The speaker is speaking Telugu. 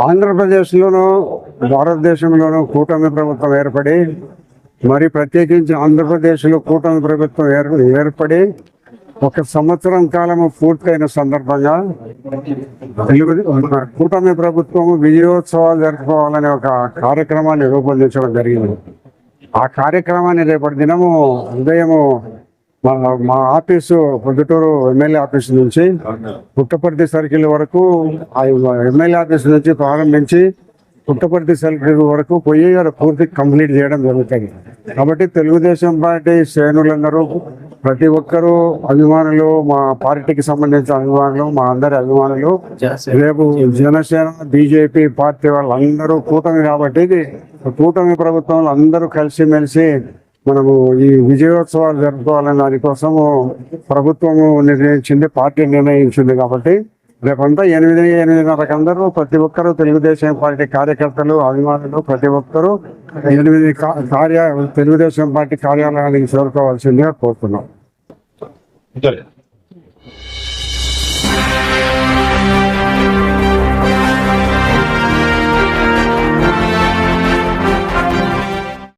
ఆంధ్రప్రదేశ్లోను భారతదేశంలోను కూటమి ప్రభుత్వం ఏర్పడి మరి ప్రత్యేకించి ఆంధ్రప్రదేశ్లో కూటమి ప్రభుత్వం ఏర్పడి ఒక సంవత్సరం కాలము పూర్తయిన సందర్భంగా కూటమి ప్రభుత్వం విజయోత్సవాలు జరుపుకోవాలనే ఒక కార్యక్రమాన్ని రూపొందించడం జరిగింది. ఆ కార్యక్రమాన్ని రేపటి దినము ఉదయము మా మా ఆఫీసు పొద్దుటూరు ఎమ్మెల్యే ఆఫీస్ నుంచి పుట్టపర్తి సర్కిల్ వరకు ఆ ఎమ్మెల్యే ఆఫీస్ నుంచి ప్రారంభించి పుట్టపర్తి సర్కిల్ వరకు పోయి పూర్తి కంప్లీట్ చేయడం జరుగుతుంది. కాబట్టి తెలుగుదేశం పార్టీ శ్రేణులందరూ ప్రతి ఒక్కరూ అభిమానులు మా పార్టీకి సంబంధించిన అభిమానులు మా అందరి అభిమానులు రేపు జనసేన బీజేపీ పార్టీ వాళ్ళందరూ కూటమి కాబట్టి కూటమి ప్రభుత్వంలో అందరూ కలిసిమెలిసి మనము ఈ విజయోత్సవాలు జరుపుకోవాలని దానికోసము ప్రభుత్వము నిర్ణయించింది పార్టీ నిర్ణయించింది కాబట్టి రేపంతా ఎనిమిది ఎనిమిదిన్నరకు అందరూ ప్రతి ఒక్కరూ తెలుగుదేశం పార్టీ కార్యకర్తలు అభిమానులు ప్రతి ఒక్కరూ ఎనిమిది కార్య తెలుగుదేశం పార్టీ కార్యాలయానికి చేరుకోవాల్సిందిగా కోరుతున్నాం. సరే.